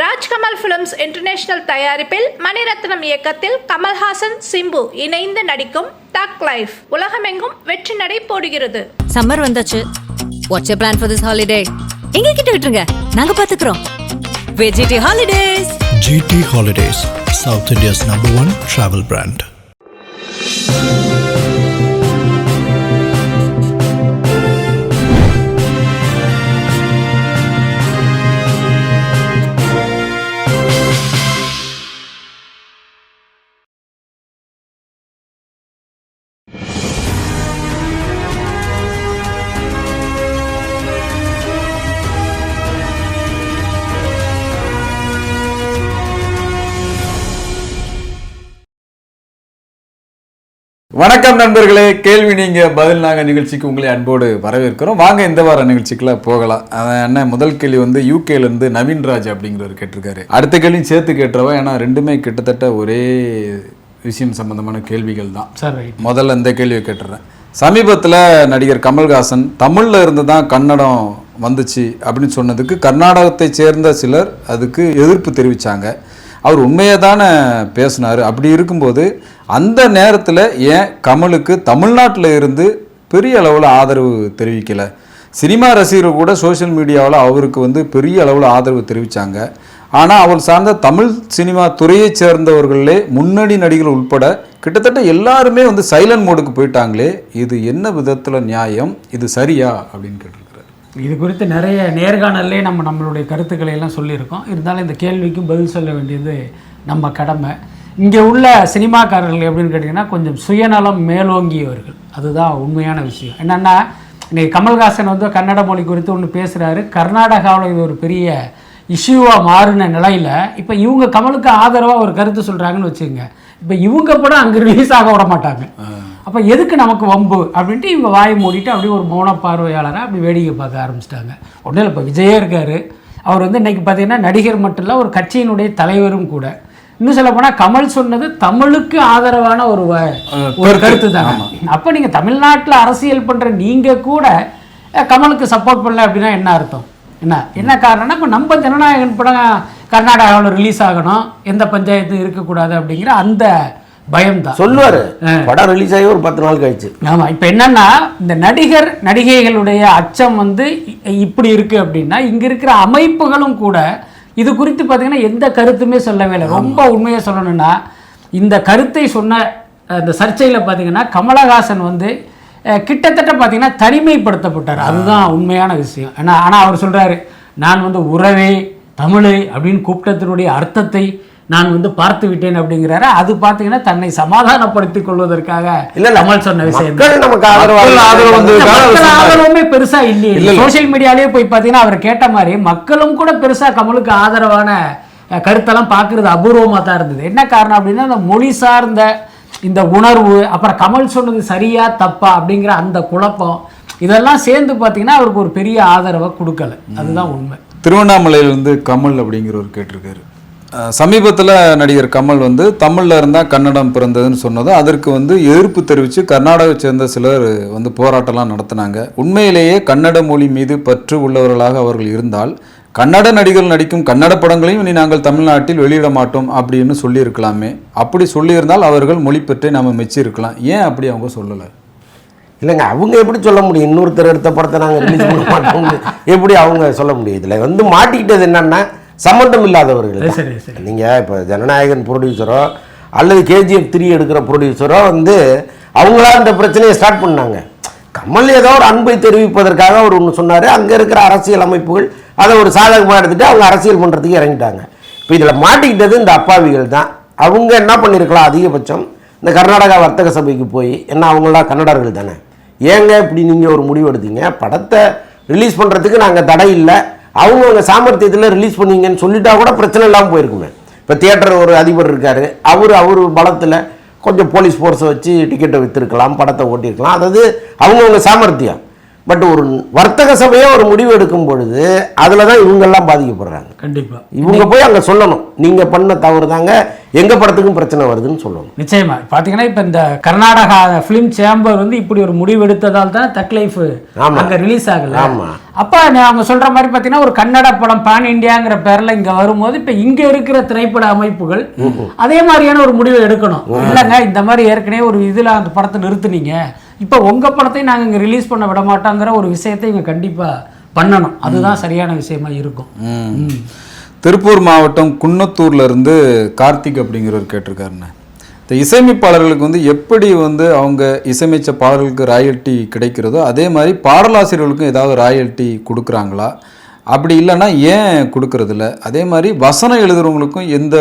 Rajkamal films international தயாரிப்பில் மணிரத்னம் இயக்கத்தில் கமல்ஹாசன் சிம்பு இணைந்து நடிக்கும் தக் லைஃப் உலகமெங்கும் வெற்றி நடை போடுகிறது. சம்மர் வந்தாச்சு. What's plan for this holiday எங்க கிட்ட விட்டுருங்க. நாங்க பாத்துக்கிறோம். VGT Holidays GT Holidays, South India's number one travel brand. வணக்கம் நண்பர்களே கேள்வி நீங்க பதில் நாங்க நிகழ்ச்சிக்கு உங்களை அன்போடு வரவேற்கிறோம். வாங்க இந்த வார நிகழ்ச்சிக்குள்ள போகலாம். என்ன முதல் கேள்வி வந்து யூகேல இருந்து நவீன்ராஜ் அப்படிங்கிறவர் கேட்டிருக்காரு. அடுத்த கேள்வியும் சேர்த்து கேட்டுறவா? ஏன்னா ரெண்டுமே கிட்டத்தட்ட ஒரே விஷயம் சம்பந்தமான கேள்விகள் தான். சார் ரைட் முதல்ல இந்த கேள்வியை கேட்டுறேன். சமீபத்தில் நடிகர் கமல்ஹாசன் தமிழில் இருந்து தான் கன்னடம் வந்துச்சு அப்படின்னு சொன்னதுக்கு கர்நாடகத்தை சேர்ந்த சிலர் அதுக்கு எதிர்ப்பு தெரிவித்தாங்க அவர் உண்மையை தானே பேசினார். அப்படி இருக்கும்போது அந்த நேரத்தில் ஏன் கமலுக்கு தமிழ்நாட்டில் இருந்து பெரிய அளவில் ஆதரவு தெரிவிக்கலை? சினிமா ரசிகர்கள் கூட சோஷியல் மீடியாவில் அவருக்கு வந்து பெரிய அளவில் ஆதரவு தெரிவித்தாங்க ஆனால் அவர் சார்ந்த தமிழ் சினிமா துறையைச் சேர்ந்தவர்களே முன்னணி நடிகர்கள் உட்பட கிட்டத்தட்ட எல்லாருமே வந்து சைலண்ட் மோடுக்கு போயிட்டாங்களே. இது என்ன விதத்தில் நியாயம்? இது சரியா? அப்படின்னு கேட்டிருக்காங்க இது குறித்து நிறைய நேர்காணல்லே நம்ம நம்மளுடைய கருத்துக்களை எல்லாம் சொல்லியிருக்கோம். இருந்தாலும் இந்த கேள்விக்கும் பதில் சொல்ல வேண்டியது நம்ம கடமை. இங்கே உள்ள சினிமாக்காரர்கள் எப்படின்னு கேட்டிங்கன்னா கொஞ்சம் சுயநலம் மேலோங்கியவர்கள். அதுதான் உண்மையான விஷயம். என்னென்னா இன்றைக்கி கமல்ஹாசன் வந்து கன்னட மொழி குறித்து ஒன்று பேசுகிறாரு கர்நாடகாவில் இது ஒரு பெரிய இஷ்யூவாக மாறின நிலையில் இப்போ இவங்க கமலுக்கு ஆதரவாக ஒரு கருத்து சொல்கிறாங்கன்னு வச்சுக்கோங்க. இப்போ இவங்க படம் அங்கே ரிலீஸ் ஆக விட மாட்டாங்க. அப்போ எதுக்கு நமக்கு வம்பு? அப்படின்ட்டு இவங்க வாயை மூடிட்டு அப்படியே ஒரு மௌன பார்வையாளராக அப்படி வேடிக்கை பார்க்க ஆரம்பிச்சிட்டாங்க. இல்லை இப்போ விஜயே இருக்கார். அவர் வந்து இன்னைக்கு பார்த்தீங்கன்னா நடிகர் மட்டும் இல்லை ஒரு கட்சியினுடைய தலைவரும் கூட. இன்னும் சொல்ல போனால் கமல் சொன்னது தமிழுக்கு ஆதரவான ஒரு ஒரு கருத்து. தானே அப்போ நீங்கள் தமிழ்நாட்டில் அரசியல் பண்ணுற நீங்கள் கூட கமலுக்கு சப்போர்ட் பண்ணல அப்படின்னா என்ன அர்த்தம்? என்ன? என்ன காரணம்னா இப்போ நம்ம ஜனநாயகன் படம் கர்நாடகாவில் ரிலீஸ் ஆகணும். எந்த பஞ்சாயத்தும் இருக்கக்கூடாது அப்படிங்கிற அந்த பயம்தான். சொல்லுவாரு. படம் ரிலீஸ் ஆகி ஒரு பத்து நாள் கழிச்சு. ஆமா இப்போ என்னன்னா இந்த நடிகர் நடிகைகளுடைய அச்சம் வந்து இப்படி இருக்கு அப்படின்னா இங்க இருக்கிற அமைப்புகளும் கூட இது குறித்து பார்த்தீங்கன்னா எந்த கருத்துமே சொல்லவே இல்லை. ரொம்ப உண்மையை சொல்லணும்னா இந்த கருத்தை சொன்ன அந்த சர்ச்சையில் பார்த்தீங்கன்னா கமலஹாசன் வந்து கிட்டத்தட்ட பார்த்தீங்கன்னா தனிமைப்படுத்தப்பட்டார். அதுதான் உண்மையான விஷயம். ஏன்னா ஆனால் அவர் சொல்றாரு நான் வந்து உறவே தமிழை அப்படின்னு கூப்பிட்டத்தினுடைய அர்த்தத்தை நான் வந்து பார்த்து விட்டேன் அப்படிங்கிறாரு? அது பார்த்தீங்கன்னா தன்னை சமாதானப்படுத்திக் கொள்வதற்காக இல்ல. கமல் சொன்ன விஷயம். மக்கள் நமக்கு. ஆதரவுமே பெருசா இல்லையே. சோஷியல் மீடியாலயே போய் பார்த்தீங்கன்னா அவர் கேட்ட மாதிரி மக்களும் கூட பெருசா கமலுக்கு ஆதரவான கருத்தெல்லாம் பார்க்கறது அபூர்வமா தான் இருந்தது. என்ன காரணம் அப்படின்னா அந்த மொழி சார்ந்த இந்த உணர்வு அப்புறம் கமல் சொன்னது சரியா தப்பா அப்படிங்கிற அந்த குழப்பம் இதெல்லாம் சேர்ந்து பார்த்தீங்கன்னா அவருக்கு ஒரு பெரிய ஆதரவை கொடுக்கல. அதுதான் உண்மை. திருவண்ணாமலையிலிருந்து கமல் அப்படிங்கிறவர் கேட்டிருக்காரு. சமீபத்தில் நடிகர் கமல் வந்து தமிழில் இருந்தால் கன்னடம் பிறந்ததுன்னு சொன்னதும் அதற்கு வந்து எதிர்ப்பு தெரிவித்து கர்நாடகாவை சேர்ந்த சிலர் வந்து போராட்டம்லாம் நடத்தினாங்க. உண்மையிலேயே கன்னட மொழி மீது பற்று உள்ளவர்களாக அவர்கள் இருந்தால் கன்னட நடிகர்கள் நடிக்கும் கன்னட படங்களையும் இனி நாங்கள் தமிழ்நாட்டில் வெளியிட மாட்டோம் அப்படின்னு சொல்லியிருக்கலாமே. அப்படி சொல்லியிருந்தால் அவர்கள் மொழி பற்றி நம்ம மெச்சிருக்கலாம். ஏன் அப்படி அவங்க சொல்லலை? இல்லைங்க அவங்க எப்படி சொல்ல முடியும்? இன்னொருத்தர் எடுத்த படத்தை நாங்கள் ரிலீஸ் பண்ண மாட்டோம் எப்படி அவங்க சொல்ல முடியும்? இதில் வந்து மாட்டிக்கிட்டது என்னென்னா சம்மந்தம் இல்லாதவர்கள் தான். சரி, சரி. நீங்க இப்போ ஜனநாயகன் ப்ரொடியூசரோ அல்லது கேஜிஎஃப் த்ரீ எடுக்கிற ப்ரொடியூசரோ வந்து அவங்களா இந்த பிரச்சனையை ஸ்டார்ட் பண்ணாங்க. கமல் ஏதோ ஒரு அன்பை தெரிவிப்பதற்காக அவர் ஒன்று சொன்னார். அங்கே இருக்கிற அரசியல் அமைப்புகள் அதை ஒரு சாதகமாக எடுத்துட்டு அவங்க அரசியல் பண்ணுறதுக்கு இறங்கிட்டாங்க. இப்போ இதில் மாட்டிக்கிட்டது இந்த அப்பாவிகள் தான். அவங்க என்ன பண்ணியிருக்கலாம் அதிகபட்சம்? இந்த கர்நாடகா வர்த்தக சபைக்கு போய் என்ன அவங்களாம் கன்னடர்கள் தானே? ஏங்க இப்படி நீங்கள் ஒரு முடிவு எடுத்தீங்க? படத்தை ரிலீஸ் பண்ணுறதுக்கு நாங்கள் தடை இல்லை. அவங்கவுங்க சாமர்த்தியத்தில் ரிலீஸ் பண்ணீங்கன்னு சொல்லிட்டா கூட பிரச்சனை இல்லாமல் போயிருக்குமே. இப்போ தியேட்டர் ஒரு அதிபர் இருக்கார். அவர் அவர் பலத்தில் கொஞ்சம் போலீஸ் ஃபோர்ஸை வச்சு டிக்கெட்டை விற்றுருக்கலாம் படத்தை ஓட்டியிருக்கலாம். அதாவது அவங்கவுங்க சாமர்த்தியம். பட் ஒரு வர்த்தக சபையே ஒரு முடிவு எடுக்கும் பொழுது அதில் தான் இவங்கெல்லாம் பாதிக்கப்படுறாங்க. கண்டிப்பா. இவங்க போய் அங்கே சொல்லணும். நீங்கள் பண்ண தவறு தாங்க எங்கள் படத்துக்கும் பிரச்சனை வருதுன்னு சொல்லணும். நிச்சயமா. பாத்தீங்கன்னா இப்ப இந்த கர்நாடகா ஃபிலிம் சேம்பர் வந்து இப்படி ஒரு முடிவு எடுத்ததால் தான் தக் லைஃப். அங்க ரிலீஸ் ஆகல. ஆமா. அப்ப நான் அவங்க சொல்ற மாதிரி பாத்தீங்கன்னா ஒரு கன்னட படம் பான் இந்தியாங்கிற பேர்ல இங்க வரும்போது இப்ப இங்க இருக்கிற திரைப்பட அமைப்புகள் அதே மாதிரியான ஒரு முடிவை எடுக்கணும். இல்லைங்க இந்த மாதிரி ஏற்கனவே ஒரு இதுல அந்த படத்தை நிறுத்துனீங்க. இப்ப உங்க படத்தை நாங்க இங்க ரிலீஸ் பண்ண விட மாட்டோங்கிற ஒரு விஷயத்தை இங்க கண்டிப்பா பண்ணணும். அதுதான் சரியான விஷயமா இருக்கும். திருப்பூர் மாவட்டம் குன்னத்தூர்ல இருந்து கார்த்திக் அப்படிங்கிறவர் கேட்டிருக்காருண்ணே. இந்த இசையமைப்பாளர்களுக்கு வந்து எப்படி வந்து அவங்க இசையமைச்ச பாடல்களுக்கு ராயல்ட்டி கிடைக்கிறதோ அதே மாதிரி பாடலாசிரியர்களுக்கும் ஏதாவது ராயல்ட்டி கொடுக்குறாங்களா? அப்படி இல்லைன்னா ஏன் கொடுக்கறதில்ல? அதே மாதிரி வசனம் எழுதுறவங்களுக்கும் எந்த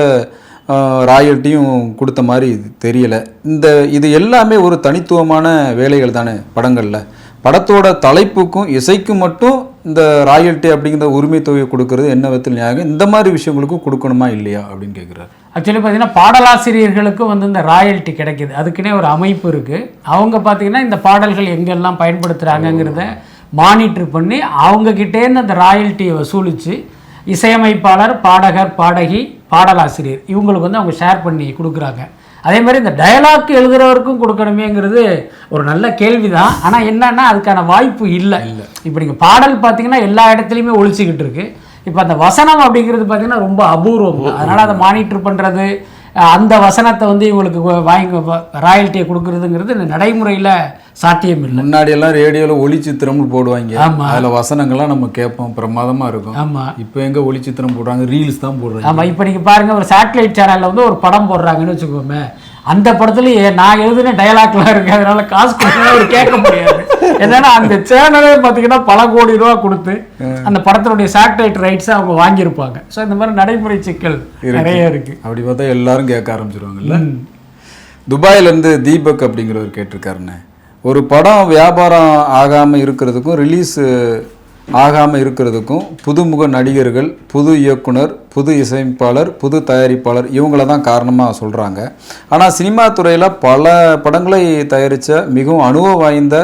ராயல்ட்டியும் கொடுத்த மாதிரி தெரியலை. இந்த இது எல்லாமே ஒரு தனித்துவமான வேலைகள் தானே படங்களில். படத்தோட தலைப்புக்கும் இசைக்கும் மட்டும் இந்த ராயல்ட்டி அப்படிங்கிற உரிமை தொகையை கொடுக்கறது என்ன விதத்தில் நியாயம்? இந்த மாதிரி விஷயங்களுக்கும் கொடுக்கணுமா இல்லையா அப்படின்னு கேட்குறாரு ஆக்சுவலி பார்த்தீங்கன்னா பாடலாசிரியர்களுக்கும் வந்து இந்த ராயல்ட்டி கிடைக்குது. அதுக்குன்னே ஒரு அமைப்பு இருக்குது அவங்க பார்த்தீங்கன்னா இந்த பாடல்கள் எங்கெல்லாம் பயன்படுத்துகிறாங்கங்கிறத மானிட்டர் பண்ணி அவங்கக்கிட்டேருந்து அந்த ராயல்ட்டியை வசூலித்து இசையமைப்பாளர் பாடகர் பாடகி பாடலாசிரியர். இவங்களுக்கு வந்து அவங்க ஷேர் பண்ணி கொடுக்குறாங்க. அதே மாதிரி இந்த டயலாக் எழுதுறவருக்கும் கொடுக்கணுமேங்கிறது ஒரு நல்ல கேள்வி தான் ஆனால் என்னன்னா அதுக்கான வாய்ப்பு இல்லை. இப்போ நீங்கள் பாடல் பார்த்தீங்கன்னா எல்லா இடத்துலையுமே ஒழிச்சிக்கிட்டு இருக்கு. இப்போ அந்த வசனம் அப்படிங்கிறது பார்த்தீங்கன்னா ரொம்ப அபூர்வம். தான். அதனால அதை மானிட்டர் பண்ணுறது அந்த வசனத்தை வந்து இவங்களுக்கு வாங்கி ராயல்ட்டியை கொடுக்கறதுங்கிறது இந்த நடைமுறையில் சாத்தியம் இல்லை முன்னாடி எல்லாம் ரேடியோவில் ஒளிச்சித்திரம்னு போடுவாங்க. ஆமா. அதில் வசனங்கள்லாம் நம்ம கேட்போம் பிரமாதமா இருக்கும். ஆமாம் இப்போ எங்க ஒளிச்சித்திரம் போடுறாங்க ரீல்ஸ் தான் போடுறாங்க. ஆமாம் இப்போ நீங்கள் பாருங்கள் ஒரு சேட்டலைட் சேனலில் வந்து ஒரு படம் போடுறாங்கன்னு வச்சுக்கோமே அந்த படத்துல ஏ- நான் எழுதின டயலாக்லாம் இருக்கு அதனால காசு கொடுத்தா அவர் கேட்க முடியாது. என்னன்னா அந்த சேனலே பார்த்தீங்கன்னா பல கோடி ரூபா கொடுத்து அந்த படத்தினுடைய சேட்டலைட் ரைட்ஸை அவங்க வாங்கியிருப்பாங்க. ஸோ இந்த மாதிரி நடைமுறை சிக்கல் நிறைய இருக்கு. அப்படி பார்த்தா எல்லாரும் கேட்க ஆரம்பிச்சிருவாங்கல்ல? துபாயில இருந்து தீபக் அப்படிங்கிறவர் கேட்டிருக்காருண்ணே. ஒரு படம் வியாபாரம் ஆகாமல் இருக்கிறதுக்கும் ரிலீஸ் ஆகாமல் இருக்கிறதுக்கும் புதுமுக நடிகர்கள் புது இயக்குனர் புது இசையமைப்பாளர் புது தயாரிப்பாளர் இவங்கள தான் காரணமாக சொல்கிறாங்க ஆனால் சினிமா துறையில் பல படங்களை தயாரித்த மிகவும் அனுபவம் வாய்ந்த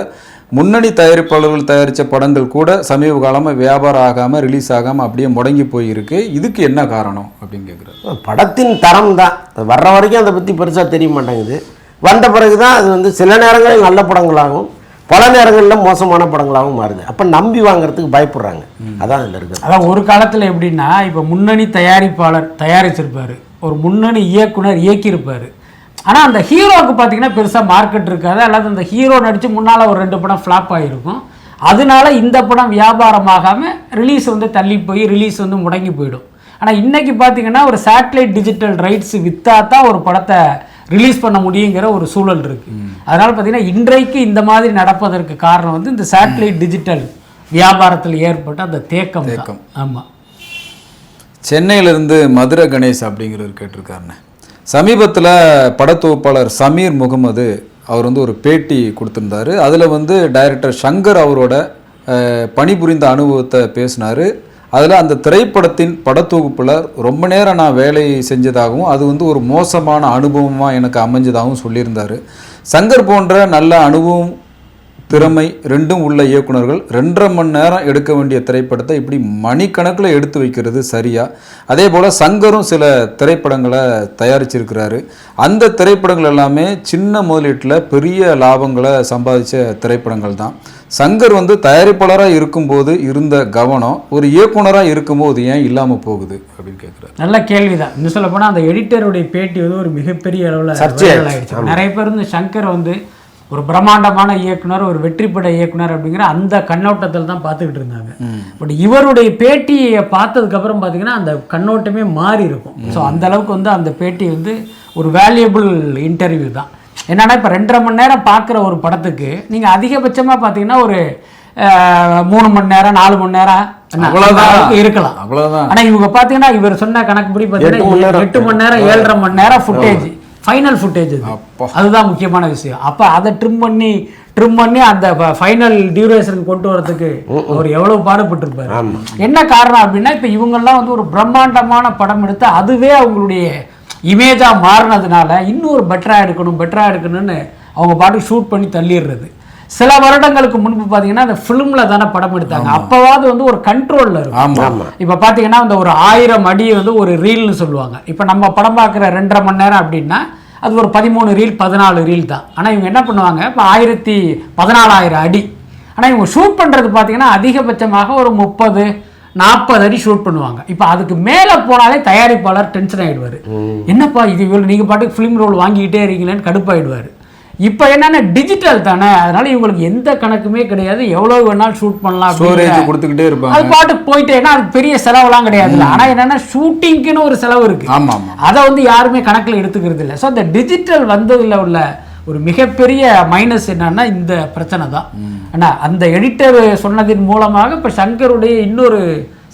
முன்னணி தயாரிப்பாளர்கள் தயாரித்த படங்கள் கூட சமீப காலமாக வியாபாரம் ஆகாமல் ரிலீஸ் ஆகாமல் அப்படியே முடங்கி போயிருக்கு. இதுக்கு என்ன காரணம் அப்படின்னு கேட்குறாரு படத்தின் தரம் தான். வர்ற வரைக்கும் அதை பற்றி பெருசாக தெரிய மாட்டேங்குது. வந்த பிறகு தான் அது வந்து சில நேரங்களில் நல்ல படங்களாகவும் பல நேரங்களில் மோசமான படங்களாகவும் மாறுது. அப்போ நம்பி வாங்குறதுக்கு பயப்படுறாங்க. அதான் அதில் இருக்குது அதான் ஒரு காலத்தில் எப்படின்னா இப்போ முன்னணி தயாரிப்பாளர் தயாரிச்சிருப்பார். ஒரு முன்னணி இயக்குனர் இயக்கியிருப்பார். ஆனால் அந்த ஹீரோவுக்கு பார்த்தீங்கன்னா பெருசாக மார்க்கெட் இருக்காது. அல்லது அந்த ஹீரோ நடித்து முன்னால் ஒரு ரெண்டு படம் ஃப்ளாப் ஆகிருக்கும் அதனால இந்த படம் வியாபாரமாகாமல் ரிலீஸ் வந்து தள்ளி போய் ரிலீஸ் வந்து முடங்கி போயிடும். ஆனால் இன்றைக்கி பார்த்தீங்கன்னா ஒரு சேட்டலைட் டிஜிட்டல் ரைட்ஸ் விற்றா தான் ஒரு படத்தை ரிலீஸ் பண்ண முடியுங்கிற ஒரு சூழல் இருக்கு. அதனால பார்த்தீங்கன்னா இன்றைக்கு இந்த மாதிரி நடப்பதற்கு காரணம் வந்து இந்த சேட்டலைட் டிஜிட்டல் வியாபாரத்தில் ஏற்பட்ட அந்த தேக்கம் தேக்கம். ஆமாம் சென்னையிலிருந்து மதுரை கணேஷ் அப்படிங்கிறவர் கேட்டிருக்காருண்ணே. சமீபத்தில் படத்தொகுப்பாளர் சமீர் முகமது அவர் வந்து ஒரு பேட்டி கொடுத்துருந்தாரு. அதில் வந்து டைரக்டர் சங்கர் அவரோட பணிபுரிந்த அனுபவத்தை பேசினார். அதில் அந்த திரைப்படத்தின் படத்தொகுப்பில் ரொம்ப நேரம் நான் வேலை செஞ்சதாகவும் அது வந்து ஒரு மோசமான அனுபவமாக எனக்கு அமைஞ்சதாகவும் சொல்லியிருந்தார். சங்கர் போன்ற நல்ல அனுபவம் திறமை ரெண்டும் உள்ள இயக்குனர்கள் ரெண்டரை மணி நேரம் எடுக்க வேண்டிய திரைப்படத்தை இப்படி மணிக்கணக்கில் எடுத்து வைக்கிறது சரியா? அதே போல் சங்கரும் சில திரைப்படங்களை தயாரிச்சிருக்கிறாரு. அந்த திரைப்படங்கள் எல்லாமே சின்ன முதலீட்டில் பெரிய லாபங்களை சம்பாதிச்ச திரைப்படங்கள் தான். சங்கர் வந்து தயாரிப்பாளராக இருக்கும்போது இருந்த கவனம் ஒரு இயக்குனராக இருக்கும்போது ஏன் இல்லாமல் போகுது அப்படின்னு கேட்குறாரு நல்ல கேள்விதான். இன்னும் சொல்ல போனால் அந்த எடிட்டருடைய பேட்டி வந்து ஒரு மிகப்பெரிய அளவில் சர்ச்சையாயிடுச்சு. ஆயிடுச்சு. நிறைய பேர் வந்து சங்கர் வந்து ஒரு பிரம்மாண்டமான இயக்குனர் ஒரு வெற்றிப்பட இயக்குனர் அப்படிங்கிற அந்த கண்ணோட்டத்தில் தான் பார்த்துக்கிட்டு இருந்தாங்க. பட் இவருடைய பேட்டியை பார்த்ததுக்கப்புறம் பார்த்தீங்கன்னா அந்த கண்ணோட்டமே மாறி இருக்கும். ஸோ அந்த அளவுக்கு வந்து அந்த பேட்டி வந்து ஒரு வேல்யூபிள் இன்டர்வியூ தான். என்னன்னா இப்போ ரெண்டரை மணி நேரம் பார்க்குற ஒரு படத்துக்கு நீங்கள் அதிகபட்சமாக பார்த்தீங்கன்னா ஒரு மூணு மணி நேரம் நாலு மணி நேரம் இருக்கலாம். அவ்வளோதான் ஆனா இவங்க பாத்தீங்கன்னா இவர் சொன்ன கணக்குப்படி நேரம். எட்டு மணி நேரம் ஏழரை மணி நேரம் ஃபுட்டேஜ் ஃபைனல் ஃபுட்டேஜ். அதுதான் முக்கியமான விஷயம். அப்ப அதை ட்ரிம் பண்ணி ட்ரிம் பண்ணி அந்த ஃபைனல் டியூரேஷன் கொண்டு வரதுக்கு அவர் எவ்வளவு பாடுபட்டிருப்பாரு. என்ன காரணம் அப்படின்னா இப்ப இவங்கெல்லாம் வந்து ஒரு பிரம்மாண்டமான படம் எடுத்து அதுவே அவங்களுடைய இமேஜா மாறினதுனால இன்னும் ஒரு பெட்டரா எடுக்கணும் பெட்டரா எடுக்கணும்னு அவங்க பாட்டுக்கு ஷூட் பண்ணி தள்ளிடுறது. சில வருடங்களுக்கு முன்பு பார்த்தீங்கன்னா அந்த ஃபிலிம்ல தானே படம் எடுத்தாங்க. அப்பவாவது வந்து ஒரு கண்ட்ரோல்ல இருக்கும். இப்போ பார்த்தீங்கன்னா அந்த ஒரு ஆயிரம் அடி வந்து ஒரு ரீல்னு சொல்லுவாங்க. இப்போ நம்ம படம் பார்க்குற ரெண்டரை மணி நேரம் அப்படின்னா அது ஒரு பதிமூணு ரீல் பதினாலு ரீல் தான். ஆனால் இவங்க என்ன பண்ணுவாங்க? இப்போ ஆயிரத்தி பதினாலாயிரம் அடி. ஆனால் இவங்க ஷூட் பண்ணுறது பார்த்தீங்கன்னா அதிகபட்சமாக ஒரு முப்பது நாற்பது அடி ஷூட் பண்ணுவாங்க. இப்போ அதுக்கு மேலே போனாலே தயாரிப்பாளர் டென்ஷன் ஆகிடுவார் என்னப்பா இது இவ்வளோ நீங்கள் பாட்டுக்கு ஃபிலிம் ரோல் வாங்கிக்கிட்டே இருக்கீங்களேன்னு கடுப்பாயிடுவார். இப்போ என்னன்னா டிஜிட்டல் தானே. அதனால இவங்களுக்கு எந்த கணக்குமே கிடையாது. எவ்வளோ வேணாலும் ஷூட் பண்ணலாம் ஸ்டோரேஜ் கொடுத்துக்கிட்டே அது இருப்பாங்க பாட்டுக்கு போயிட்டேன்னா அது பெரிய செலவெல்லாம் கிடையாதுல்ல. ஆனா என்னன்னா ஷூட்டிங்க்குன்னு ஒரு செலவு இருக்கு. ஆமா ஆமா அதை வந்து யாருமே கணக்குல எடுத்துக்கிறது இல்லை ஸோ இந்த டிஜிட்டல் வந்ததுல உள்ள ஒரு மிகப்பெரிய மைனஸ் என்னன்னா இந்த பிரச்சனை தான். ஆனா அந்த எடிட்டர் சொன்னதின் மூலமாக இப்ப சங்கருடைய இன்னொரு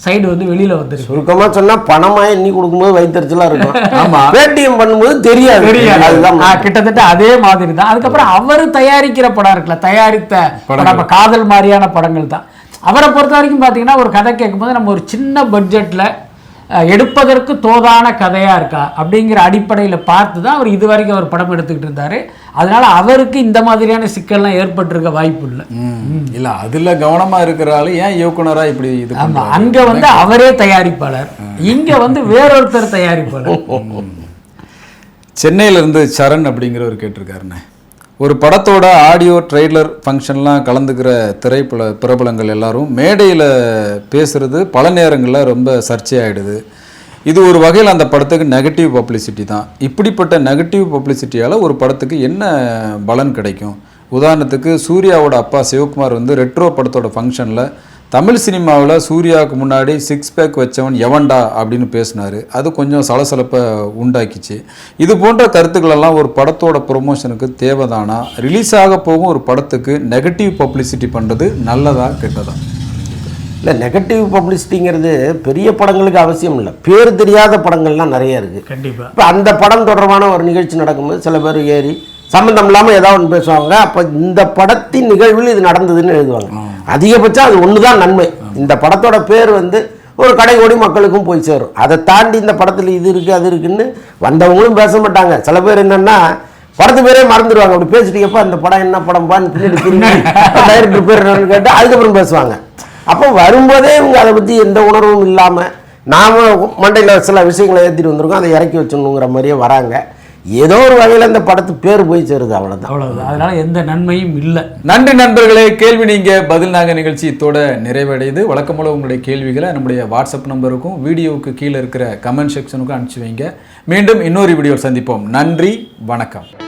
சைடு வந்து வெளியில வந்துருக்கு. சுருக்கமா சொன்னா பணமா எண்ணி கொடுக்கும்போது வைத்தறிச்சலா இருக்கும். ஆமா. பேடிஎம் பண்ணும்போது தெரியாது. தெரியாது. அதுதான் கிட்டத்தட்ட அதே மாதிரி தான் அதுக்கப்புறம் அவர் தயாரிக்கிற படம் இருக்குல்ல தயாரித்த இப்ப காதல் மாதிரியான படங்கள் தான். அவரை பொறுத்த வரைக்கும் பார்த்தீங்கன்னா ஒரு கதை கேட்கும்போது நம்ம ஒரு சின்ன பட்ஜெட்டில் எடுப்பதற்கு தோதான கதையா இருக்கா அப்படிங்கிற அடிப்படையில் பார்த்து தான் அவர் இது வரைக்கும் அவர் படம் எடுத்துக்கிட்டு இருந்தாரு. அதனால அவருக்கு இந்த மாதிரியான சிக்கல்லாம் ஏற்பட்டிருக்க வாய்ப்பு இல்லை. இல்ல அதுல கவனமா இருக்கிற ஆளு ஏன் இயக்குனரா இப்படி இது ஆமா பண்றாரு? அங்க வந்து அவரே தயாரிப்பாளர். இங்க வந்து வேறொருத்தர் தயாரிப்பாளர். சென்னையில இருந்து சரண் அப்படிங்கிறவர் கேட்டிருக்காருண்ணே. ஒரு படத்தோட ஆடியோ ட்ரெய்லர் ஃபங்க்ஷன்லாம் கலந்துக்கிற திரைப்பட பிரபலங்கள் எல்லாரும் மேடையில் பேசுகிறது பல நேரங்களில் ரொம்ப சர்ச்சையாயிடுது. இது ஒரு வகையில் அந்த படத்துக்கு நெகட்டிவ் பப்ளிசிட்டி தான். இப்படிப்பட்ட நெகட்டிவ் பப்ளிசிட்டியால் ஒரு படத்துக்கு என்ன பலன் கிடைக்கும்? உதாரணத்துக்கு சூர்யாவோட அப்பா சிவகுமார் வந்து ரெட்ரோ படத்தோட ஃபங்க்ஷனில் தமிழ் சினிமாவில் சூர்யாவுக்கு முன்னாடி சிக்ஸ் பேக் வச்சவன் எவன்டா அப்படின்னு பேசினாரு. அது கொஞ்சம் சலசலப்பை உண்டாக்கிச்சு. இது போன்ற கருத்துக்களெல்லாம் ஒரு படத்தோட ப்ரொமோஷனுக்கு தேவைதானா? ரிலீஸ் ஆக போகும் ஒரு படத்துக்கு நெகட்டிவ் பப்ளிசிட்டி பண்ணுறது நல்லதா கெட்டதா? இல்லை நெகட்டிவ் பப்ளிசிட்டிங்கிறது பெரிய படங்களுக்கு அவசியம் இல்லை. பேர் தெரியாத படங்கள்லாம் நிறைய இருக்குது கண்டிப்பா. இப்போ அந்த படம் தொடர்பான ஒரு நிகழ்ச்சி நடக்கும்போது சில பேர் ஏறி சம்மந்தம் இல்லாமல் ஏதாவது ஒன்று பேசுவாங்க. அப்போ இந்த படத்தின் நிகழ்வில் இது நடந்ததுன்னு எழுதுவாங்க. அதிகபட்சம் அது ஒன்று தான் நன்மை இந்த படத்தோட பேர் வந்து ஒரு கடை கோடி மக்களுக்கும் போய் சேரும். அதை தாண்டி இந்த படத்தில் இது இருக்குது அது இருக்குன்னு வந்தவங்களும் பேச மாட்டாங்க. சில பேர் என்னென்னா படத்து பேரே மறந்துடுவாங்க. அப்படி பேசிட்டீங்கப்பா அந்த படம் என்ன படம்பான்னு டைரக்டர் பேர் என்னன்னு கேட்டு அதுக்கப்புறம் பேசுவாங்க. அப்போ வரும்போதே இவங்க அதை பற்றி எந்த உணர்வும் இல்லாமல் நாம மண்டையில் சில விஷயங்களை ஏற்றிட்டு வந்திருக்கோம். அதை இறக்கி வச்சிடணுங்கிற மாதிரியே வராங்க. ஏதோ ஒரு வகையில் இந்த படத்து பேர் போய் சேருது அவ்வளோதான் அவ்வளவுதான். அதனால எந்த நன்மையும் இல்லை. நன்றி நண்பர்களே கேள்வி நீங்க பதில் நாங்க நிகழ்ச்சி இதோட நிறைவடையுது. வழக்கம்போல உங்களுடைய கேள்விகளை நம்முடைய வாட்ஸ்அப் நம்பருக்கும் வீடியோவுக்கு கீழே இருக்கிற கமெண்ட் செக்ஷனுக்கும் அனுப்பிச்சு வைங்க. மீண்டும் இன்னொரு வீடியோ சந்திப்போம். நன்றி வணக்கம்.